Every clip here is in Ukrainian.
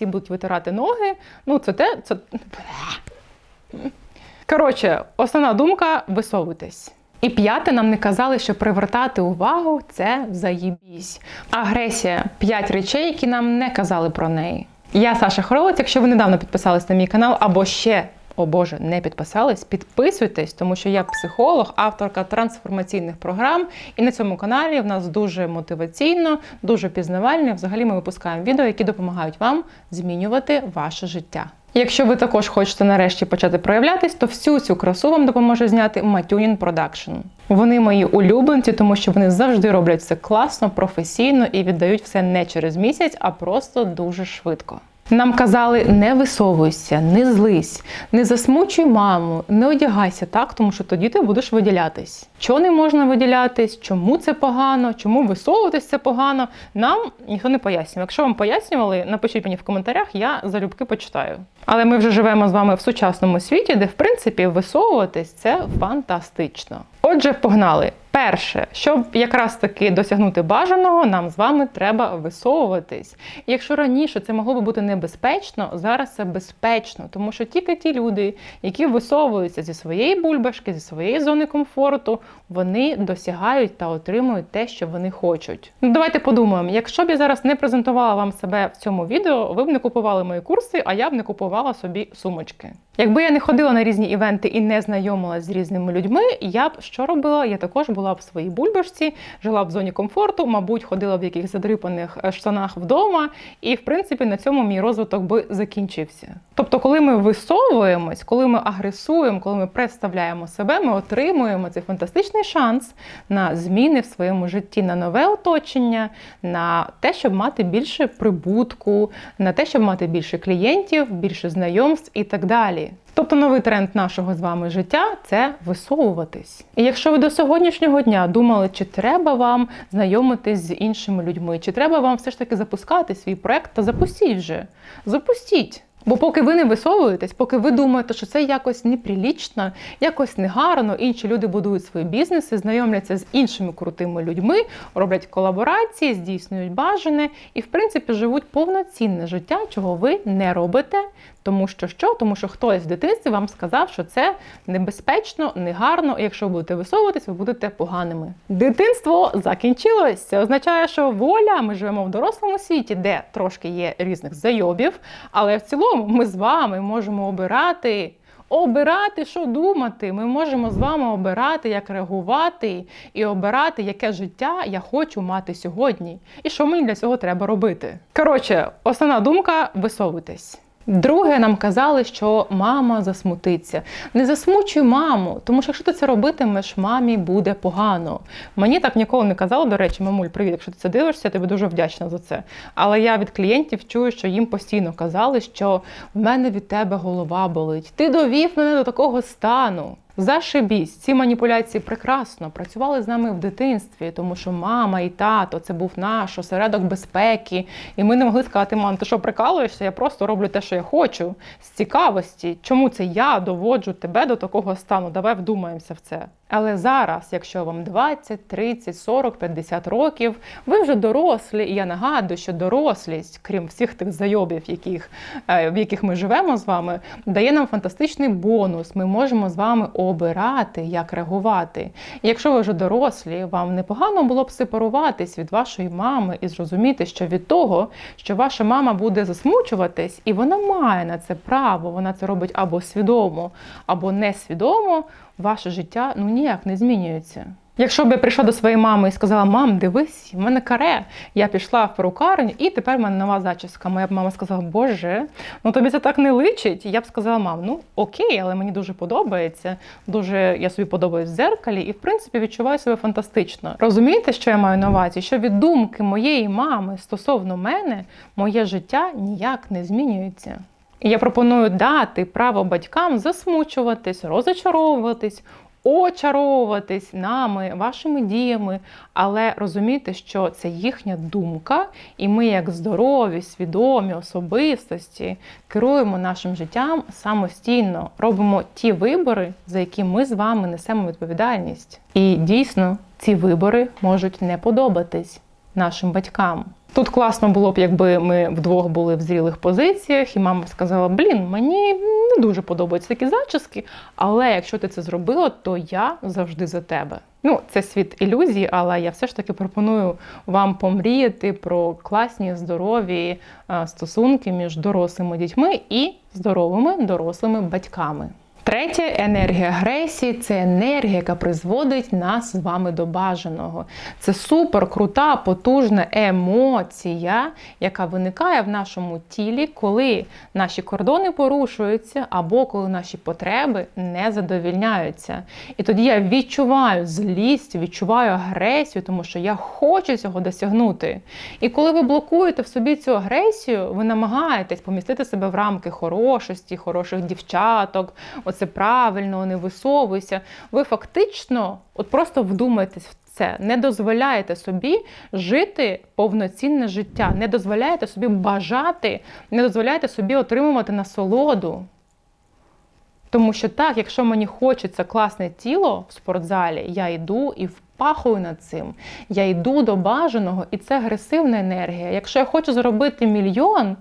всі будуть витирати ноги. Ну, це те, це. Коротше, основна думка висовуйтесь. І п'яте, нам не казали, що привертати увагу це заєбісь. Агресія п'ять речей, які нам не казали про неї. Я Саша Хоролець. Якщо ви недавно підписались на мій канал або ще, о Боже, не підписались, підписуйтесь, тому що я психолог, авторка трансформаційних програм. І на цьому каналі в нас дуже мотиваційно, дуже пізнавально. Взагалі ми випускаємо відео, які допомагають вам змінювати ваше життя. Якщо ви також хочете нарешті почати проявлятись, то всю цю красу вам допоможе зняти Матюнін Продакшн. Вони мої улюбленці, тому що вони завжди роблять все класно, професійно і віддають все не через місяць, а просто дуже швидко. Нам казали, не висовуйся, не злись, не засмучуй маму, не одягайся так, тому що тоді ти будеш виділятись. Чого не можна виділятись, чому це погано, чому висовуватись це погано. Нам ніхто не пояснює. Якщо вам пояснювали, напишіть мені в коментарях, я залюбки почитаю. Але ми вже живемо з вами в сучасному світі, де в принципі висовуватись це фантастично. Отже, погнали. Перше, щоб якраз таки досягнути бажаного, нам з вами треба висовуватись. І якщо раніше це могло би бути небезпечно, зараз це безпечно, тому що тільки ті люди, які висовуються зі своєї бульбашки, зі своєї зони комфорту, вони досягають та отримують те, що вони хочуть. Ну, давайте подумаємо, якщо б я зараз не презентувала вам себе в цьому відео, ви б не купували мої курси, а я б не купувала собі сумочки. Якби я не ходила на різні івенти і не знайомилася з різними людьми, я б що робила? Я також була б в своїй бульбашці, жила в зоні комфорту, мабуть, ходила в якихось задрипаних е, штанах вдома, і в принципі на цьому мій розвиток би закінчився. Тобто, коли ми висовуємось, коли ми агресуємо, коли ми представляємо себе, ми отримуємо цей фантастичний шанс на зміни в своєму житті, на нове оточення, на те, щоб мати більше прибутку, на те, щоб мати більше клієнтів, більше знайомств і так далі. Тобто новий тренд нашого з вами життя це висовуватись. І якщо ви до сьогоднішнього дня думали, чи треба вам знайомитись з іншими людьми, чи треба вам все ж таки запускати свій проект, то запустіть вже. Запустіть. Бо поки ви не висовуєтесь, поки ви думаєте, що це якось неприлічно, якось негарно, інші люди будують свої бізнеси, знайомляться з іншими крутими людьми, роблять колаборації, здійснюють бажане і, в принципі, живуть повноцінне життя, чого ви не робите. Тому що що? Тому що хтось в дитинстві вам сказав, що це небезпечно, негарно, і якщо будете висовуватись, ви будете поганими. Дитинство закінчилось. Це означає, що воля, ми живемо в дорослому світі, де трошки є різних зайобів, але в цілому ми з вами можемо обирати. Обирати, що думати. Ми можемо з вами обирати, як реагувати, і обирати, яке життя я хочу мати сьогодні, і що мені для цього треба робити. Коротше, основна думка висовуйтесь. Друге, нам казали, що мама засмутиться. Не засмучуй маму, тому що якщо ти це робитимеш, мамі буде погано. Мені так ніколи не казали, до речі, мамуль, привіт, якщо ти це дивишся, я тобі дуже вдячна за це. Але я від клієнтів чую, що їм постійно казали, що в мене від тебе голова болить. Ти довів мене до такого стану. Зашибісь, ці маніпуляції прекрасно працювали з нами в дитинстві, тому що мама і тато це був наш осередок безпеки, і ми не могли сказати, мам, ти що прикалуєшся? Я просто роблю те, що я хочу, з цікавості. Чому це я доводжу тебе до такого стану? Давай вдумаємося в це. Але зараз, якщо вам 20, 30, 40, 50 років, ви вже дорослі, і я нагадую, що дорослість, крім всіх тих зайобів, яких, е, в яких ми живемо з вами, дає нам фантастичний бонус. Ми можемо з вами обирати, як реагувати. І якщо ви вже дорослі, вам непогано було б сепаруватись від вашої мами і зрозуміти, що від того, що ваша мама буде засмучуватись, і вона має на це право, вона це робить або свідомо, або несвідомо, ваше життя ну ніяк не змінюється. Якщо б я прийшла до своєї мами і сказала, мам, дивись, в мене каре, я пішла в перукарню, і тепер в мене нова зачіска. Моя б мама сказала, Боже, ну тобі це так не личить. Я б сказала, мам, ну окей, але мені дуже подобається. Дуже я собі подобаюсь в зеркалі, і в принципі відчуваю себе фантастично. Розумієте, що я маю на увазі? Що від думки моєї мами стосовно мене моє життя ніяк не змінюється. Я пропоную дати право батькам засмучуватись, розочаровуватись, очаровуватись нами, вашими діями, але розуміти, що це їхня думка, і ми, як здорові, свідомі особистості, керуємо нашим життям самостійно, робимо ті вибори, за які ми з вами несемо відповідальність. І дійсно ці вибори можуть не подобатись нашим батькам. Тут класно було б, якби ми вдвох були в зрілих позиціях, і мама сказала: Блін, мені не дуже подобаються такі зачіски, але якщо ти це зробила, то я завжди за тебе. Ну, це світ ілюзій, але я все ж таки пропоную вам помріяти про класні здорові е, стосунки між дорослими дітьми і здоровими дорослими батьками. Третє енергія агресії це енергія, яка призводить нас з вами до бажаного. Це супер крута, потужна емоція, яка виникає в нашому тілі, коли наші кордони порушуються або коли наші потреби не задовільняються. І тоді я відчуваю злість, відчуваю агресію, тому що я хочу цього досягнути. І коли ви блокуєте в собі цю агресію, ви намагаєтесь помістити себе в рамки хорошості, хороших дівчаток оце правильно, не висовуйся. Ви фактично, от просто вдумайтесь в це, не дозволяєте собі жити повноцінне життя, не дозволяєте собі бажати, не дозволяєте собі отримувати насолоду. Тому що так, якщо мені хочеться класне тіло в спортзалі, я йду і впахую над цим. Я йду до бажаного, і це агресивна енергія. Якщо я хочу заробити мільйон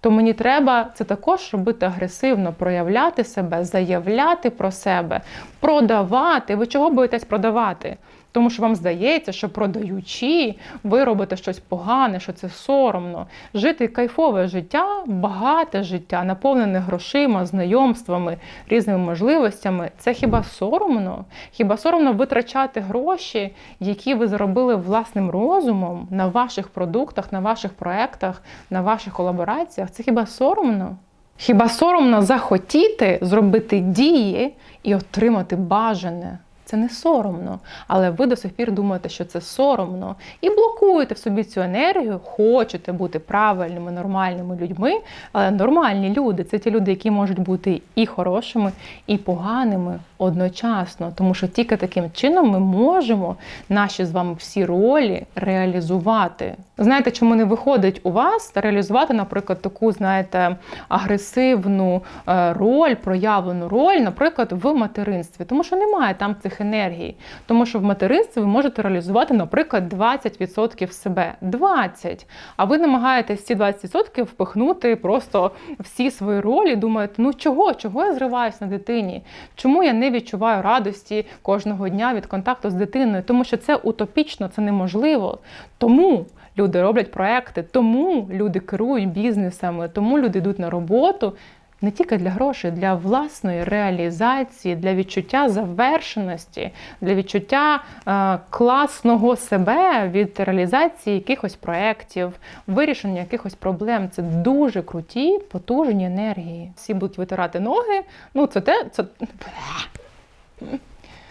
то мені треба це також робити агресивно, проявляти себе, заявляти про себе, продавати. Ви чого боїтесь продавати? Тому що вам здається, що продаючи, ви робите щось погане, що це соромно. Жити кайфове життя, багате життя, наповнене грошима, знайомствами, різними можливостями це хіба соромно? Хіба соромно витрачати гроші, які ви заробили власним розумом на ваших продуктах, на ваших проектах, на ваших колабораціях? Це хіба соромно? Хіба соромно захотіти зробити дії і отримати бажане? Це не соромно, але ви до сих пір думаєте, що це соромно, і блокуєте в собі цю енергію, хочете бути правильними, нормальними людьми. Але нормальні люди це ті люди, які можуть бути і хорошими, і поганими одночасно. Тому що тільки таким чином ми можемо наші з вами всі ролі реалізувати. Знаєте, чому не виходить у вас реалізувати, наприклад, таку, знаєте, агресивну е, роль, проявлену роль, наприклад, в материнстві, тому що немає там цих енергій. Тому що в материнстві ви можете реалізувати, наприклад, 20% себе. 20%. А ви намагаєтесь ці 20% впихнути просто всі свої ролі, думаєте, ну чого? Чого я зриваюсь на дитині? Чому я не відчуваю радості кожного дня від контакту з дитиною? Тому що це утопічно, це неможливо. Тому. Люди роблять проекти, тому люди керують бізнесами, тому люди йдуть на роботу не тільки для грошей, для власної реалізації, для відчуття завершеності, для відчуття е, класного себе від реалізації якихось проєктів, вирішення якихось проблем. Це дуже круті, потужні енергії. Всі будуть витирати ноги. Ну, це те, це.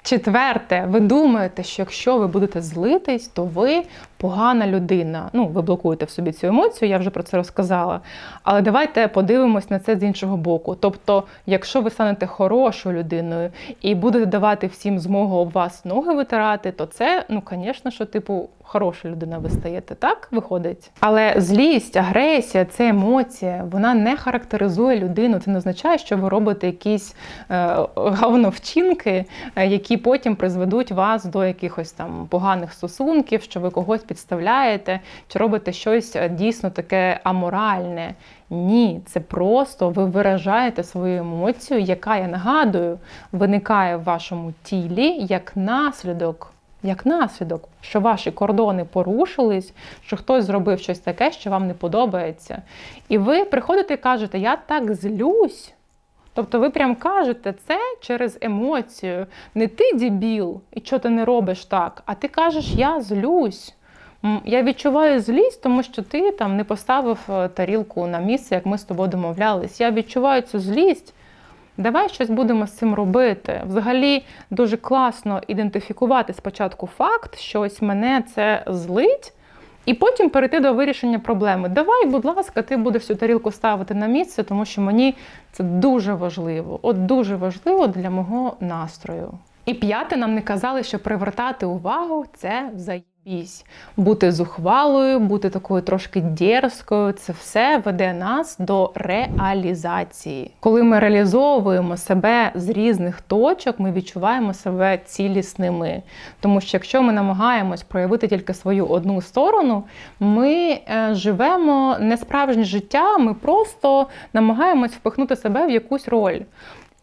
Четверте, ви думаєте, що якщо ви будете злитись, то ви погана людина. Ну, ви блокуєте в собі цю емоцію, я вже про це розказала. Але давайте подивимось на це з іншого боку. Тобто, якщо ви станете хорошою людиною і будете давати всім змогу об вас ноги витирати, то це, ну, звісно, що, типу, хороша людина ви стаєте, так виходить. Але злість, агресія, це емоція, вона не характеризує людину. Це не означає, що ви робите якісь е, говновчинки, е, які потім призведуть вас до якихось там поганих стосунків, що ви когось підставляєте, чи робите щось е, дійсно таке аморальне. Ні, це просто ви виражаєте свою емоцію, яка, я нагадую, виникає в вашому тілі як наслідок. Як наслідок, що ваші кордони порушились, що хтось зробив щось таке, що вам не подобається. І ви приходите і кажете, я так злюсь. Тобто ви прям кажете це через емоцію. Не ти дебіл, і що ти не робиш так, а ти кажеш, я злюсь. Я відчуваю злість, тому що ти там не поставив е, тарілку на місце, як ми з тобою домовлялись. Я відчуваю цю злість. Давай щось будемо з цим робити. Взагалі дуже класно ідентифікувати спочатку факт, що ось мене це злить, і потім перейти до вирішення проблеми. Давай, будь ласка, ти будеш цю тарілку ставити на місце, тому що мені це дуже важливо. От дуже важливо для мого настрою. І п'яте нам не казали, що привертати увагу це взаємно. Заїбісь. Бути зухвалою, бути такою трошки дерзкою, це все веде нас до реалізації. Коли ми реалізовуємо себе з різних точок, ми відчуваємо себе цілісними. Тому що якщо ми намагаємось проявити тільки свою одну сторону, ми е, живемо не справжнє життя, ми просто намагаємось впихнути себе в якусь роль.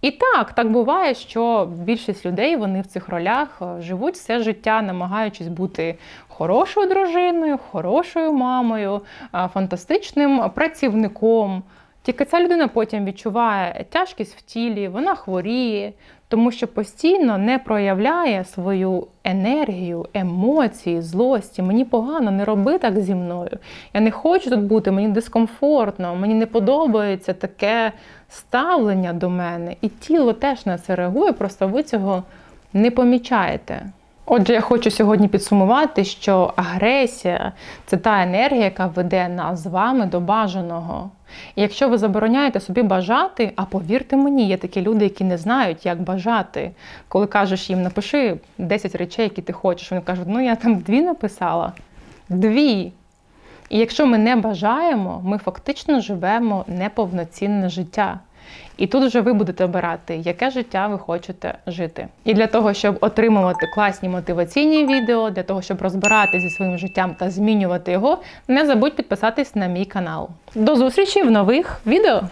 І так, так буває, що більшість людей вони в цих ролях е, живуть все життя, намагаючись бути хорошою дружиною, хорошою мамою, е, фантастичним працівником. Тільки ця людина потім відчуває тяжкість в тілі, вона хворіє, тому що постійно не проявляє свою енергію, емоції, злості. Мені погано, не роби так зі мною. Я не хочу тут бути, мені дискомфортно, мені не подобається таке ставлення до мене. І тіло теж на це реагує, просто ви цього не помічаєте. Отже, я хочу сьогодні підсумувати, що агресія це та енергія, яка веде нас з вами до бажаного. І якщо ви забороняєте собі бажати, а повірте мені, є такі люди, які не знають, як бажати. Коли кажеш їм, напиши 10 речей, які ти хочеш, вони кажуть, ну я там дві написала. Дві. І якщо ми не бажаємо, ми фактично живемо неповноцінне життя. І тут вже ви будете обирати, яке життя ви хочете жити. І для того, щоб отримувати класні мотиваційні відео, для того, щоб розбиратися зі своїм життям та змінювати його, не забудь підписатись на мій канал. До зустрічі в нових відео!